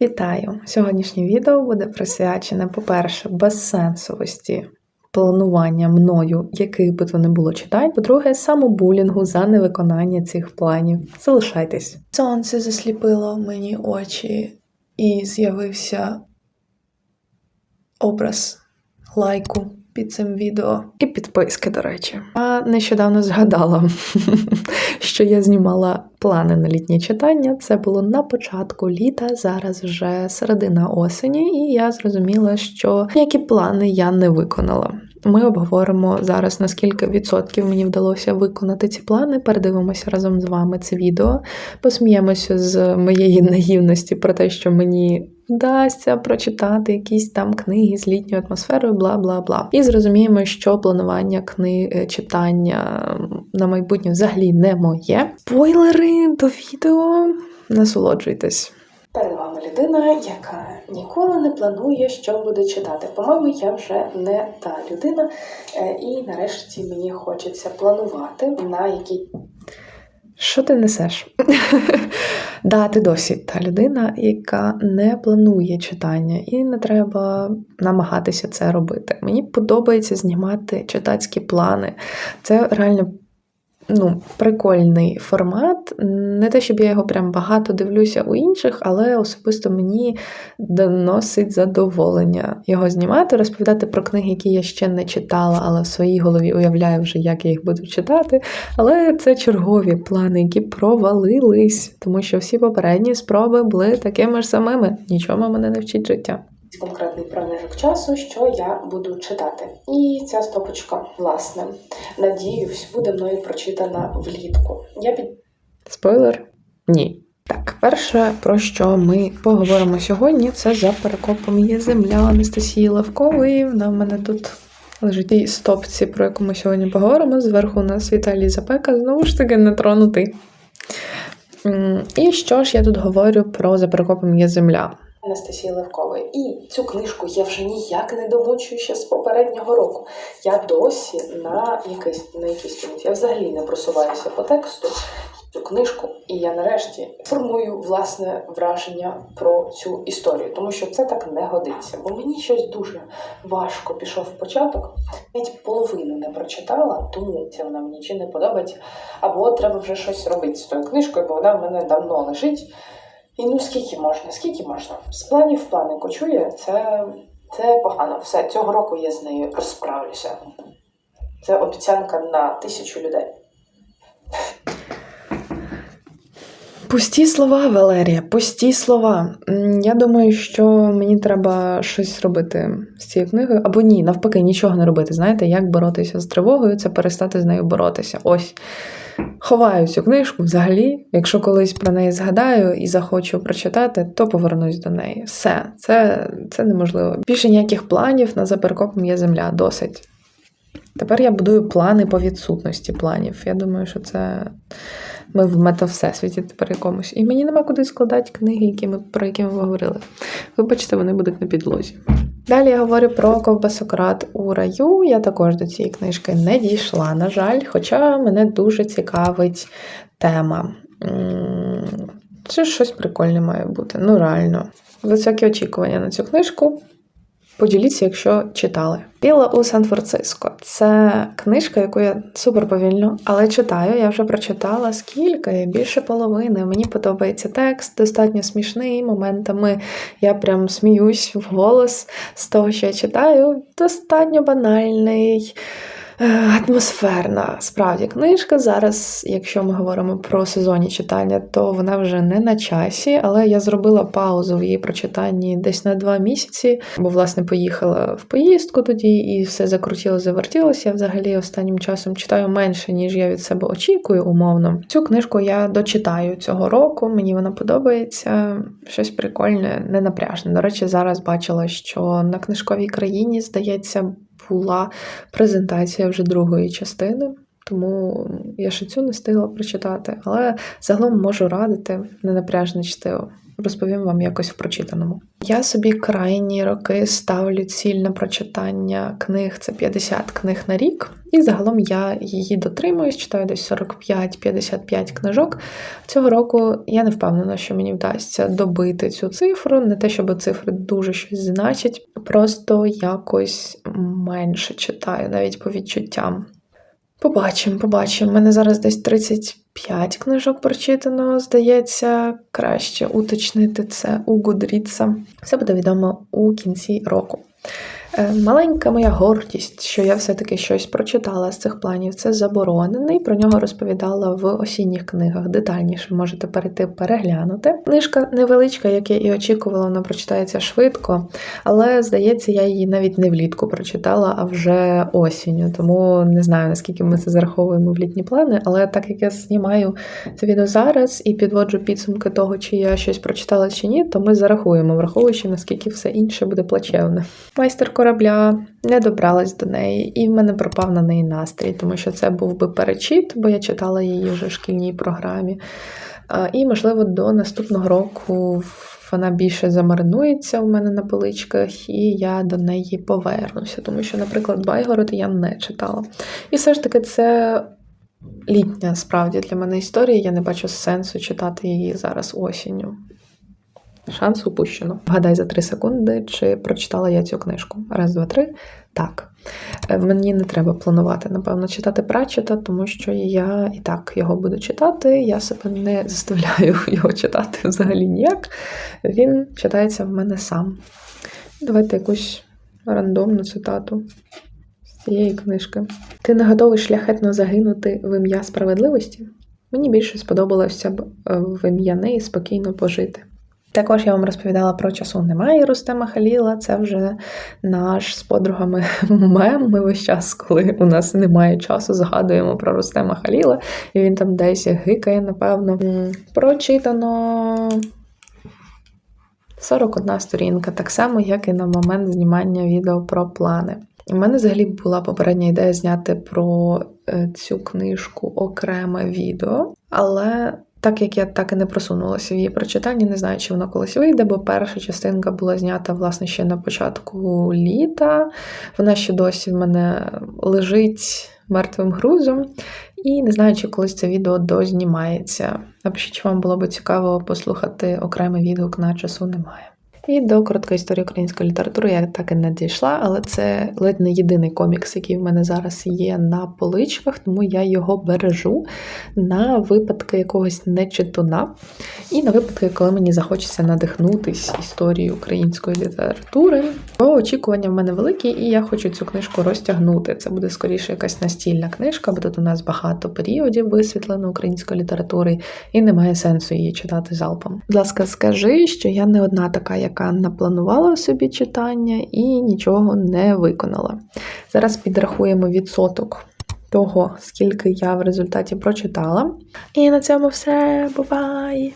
Вітаю! Сьогоднішнє відео буде присвячене, по-перше, безсенсовості планування мною, яких би то не було читань. По-друге, самобулінгу за невиконання цих планів. Залишайтесь. Сонце засліпило мені очі, і з'явився образ лайку під цим відео. І підписки, до речі. А нещодавно згадала, що я знімала плани на літнє читання. Це було на початку літа, зараз вже середина осені, і я зрозуміла, що ніякі плани я не виконала. Ми обговоримо зараз, наскільки відсотків мені вдалося виконати ці плани. Передивимося разом з вами це відео, посміємося з моєї наївності про те, що мені вдасться прочитати якісь там книги з літньою атмосферою, бла бла бла. І зрозуміємо, що планування книг читання на майбутнє взагалі не моє. Спойлери до відео. Насолоджуйтесь. Перед вами людина, яка ніколи не планує, що буде читати. По-моєму, я вже не та людина, Е, і нарешті мені хочеться планувати на якій. Що ти несеш? да, ти досі та людина, яка не планує читання, і не треба намагатися це робити. Мені подобається знімати читацькі плани. Це реально ну, прикольний формат. Не те, щоб я його прям багато дивлюся у інших, але особисто мені доносить задоволення його знімати, розповідати про книги, які я ще не читала, але в своїй голові уявляю вже, як я їх буду читати. Але це чергові плани, які провалились, тому що всі попередні спроби були такими ж самими. Нічого мене не вчить життя конкретний проміжок часу, що я буду читати. І ця стопочка, власне, надіюсь, буде мною прочитана влітку. Я під спойлер? Ні. Так, перше, про що ми поговоримо сьогодні, це за перекопом є земля Анастасії Левкової. Вона в мене тут лежить і стопці, про яку ми сьогодні поговоримо. Зверху у нас Віталій Запека, знову ж таки, не тронутий. І що ж я тут говорю про за перекопом є земля? Анастасії Левкової. І цю книжку я вже ніяк не домучую ще з попереднього року. Я досі на якийсь на якийсь момент. Я взагалі не просуваюся по тексту цю книжку, і я нарешті формую власне враження про цю історію, тому що це так не годиться. Бо мені щось дуже важко пішов в початок, навіть половину не прочитала, тому це вона мені чи не подобається. Або треба вже щось робити з тою книжкою, бо вона в мене давно лежить. І ну скільки можна, скільки можна? З планів плани кочує, це це погано. Все, цього року я з нею розправлюся. Це обіцянка на тисячу людей. Пусті слова, Валерія, пусті слова. Я думаю, що мені треба щось робити з цією книгою. Або ні, навпаки, нічого не робити. Знаєте, як боротися з тривогою, це перестати з нею боротися. Ось. Ховаю цю книжку взагалі. Якщо колись про неї згадаю і захочу прочитати, то повернусь до неї. Все, це це неможливо. Більше ніяких планів на заперкопом є земля, досить. Тепер я будую плани по відсутності планів. Я думаю, що це ми в метавсесвіті тепер якомусь. І мені нема куди складати книги, які ми, про які ми говорили. Вибачте, вони будуть на підлозі. Далі я говорю про ковбасократ у раю. Я також до цієї книжки не дійшла, на жаль, хоча мене дуже цікавить тема. Це щось прикольне має бути. Ну, реально. Високі очікування на цю книжку. Поділіться, якщо читали. Біла у Сан-Франциско. Це книжка, яку я супер повільно, але читаю. Я вже прочитала скільки, більше половини. Мені подобається текст, достатньо смішний. Моментами я прям сміюсь в голос з того, що я читаю. Достатньо банальний. Е, атмосферна справді книжка. Зараз, якщо ми говоримо про сезонні читання, то вона вже не на часі, але я зробила паузу в її прочитанні десь на два місяці, бо, власне, поїхала в поїздку тоді і все закрутіло, завертілося. Я взагалі останнім часом читаю менше, ніж я від себе очікую, умовно. Цю книжку я дочитаю цього року, мені вона подобається. Щось прикольне, ненапряжне. До речі, зараз бачила, що на книжковій країні, здається, була презентація вже другої частини, тому я ще цю не встигла прочитати, але загалом можу радити ненапряжне чтиво. Розповім вам якось в прочитаному. Я собі крайні роки ставлю ціль на прочитання книг це 50 книг на рік, і загалом я її дотримуюсь, читаю десь 45-55 книжок. Цього року я не впевнена, що мені вдасться добити цю цифру. Не те, щоб цифри дуже щось значать, просто якось менше читаю, навіть по відчуттям. Побачимо, побачимо. У мене зараз десь 35 книжок прочитано. Здається, краще уточнити це у Goodreads. Все буде відомо у кінці року. Е, Маленька моя гордість, що я все-таки щось прочитала з цих планів, це заборонений. Про нього розповідала в осінніх книгах. Детальніше можете перейти переглянути. Книжка невеличка, як я і очікувала, вона прочитається швидко, але здається, я її навіть не влітку прочитала, а вже осінню. Тому не знаю, наскільки ми це зараховуємо в літні плани. Але так як я знімаю це відео зараз і підводжу підсумки того, чи я щось прочитала чи ні, то ми зарахуємо, враховуючи наскільки все інше буде плачевне. Майстер корабля не добралась до неї, і в мене пропав на неї настрій, тому що це був би перечіт, бо я читала її вже в шкільній програмі. І, можливо, до наступного року вона більше замаринується у мене на поличках, і я до неї повернуся, тому що, наприклад, Байгород я не читала. І все ж таки, це літня справді для мене історія. Я не бачу сенсу читати її зараз осінню. Шанс упущено. Вгадай за 3 секунди, чи прочитала я цю книжку. Раз, два, три. Так. Е, Мені не треба планувати, напевно, читати Пратчета, тому що я і так його буду читати. Я себе не заставляю його читати взагалі ніяк. Він читається в мене сам. Давайте якусь рандомну цитату з цієї книжки. Ти не готовий шляхетно загинути в ім'я справедливості? Мені більше сподобалося б е, в ім'я неї спокійно пожити. Також я вам розповідала про часу немає Рустема Халіла. Це вже наш з подругами мем. Ми весь час, коли у нас немає часу, згадуємо про Рустема Халіла, і він там десь гикає, напевно. Прочитано 41 сторінка, так само, як і на момент знімання відео про плани. У мене взагалі була попередня ідея зняти про е, цю книжку окреме відео, але так як я так і не просунулася в її прочитанні, не знаю, чи воно колись вийде, бо перша частинка була знята, власне, ще на початку літа. Вона ще досі в мене лежить мертвим грузом. І не знаю, чи колись це відео дознімається. Напишіть, чи вам було б цікаво послухати окремий відгук на часу немає. І до короткої історії української літератури я так і не дійшла, але це ледь не єдиний комікс, який в мене зараз є на поличках, тому я його бережу на випадки якогось нечитуна. І на випадки, коли мені захочеться надихнутись історією української літератури. Бо очікування в мене великі, і я хочу цю книжку розтягнути. Це буде скоріше якась настільна книжка, бо тут у нас багато періодів висвітлено української літератури, і немає сенсу її читати залпом. Будь ласка, скажи, що я не одна така, яка напланувала собі читання і нічого не виконала. Зараз підрахуємо відсоток того, скільки я в результаті прочитала. І на цьому все. Бувай!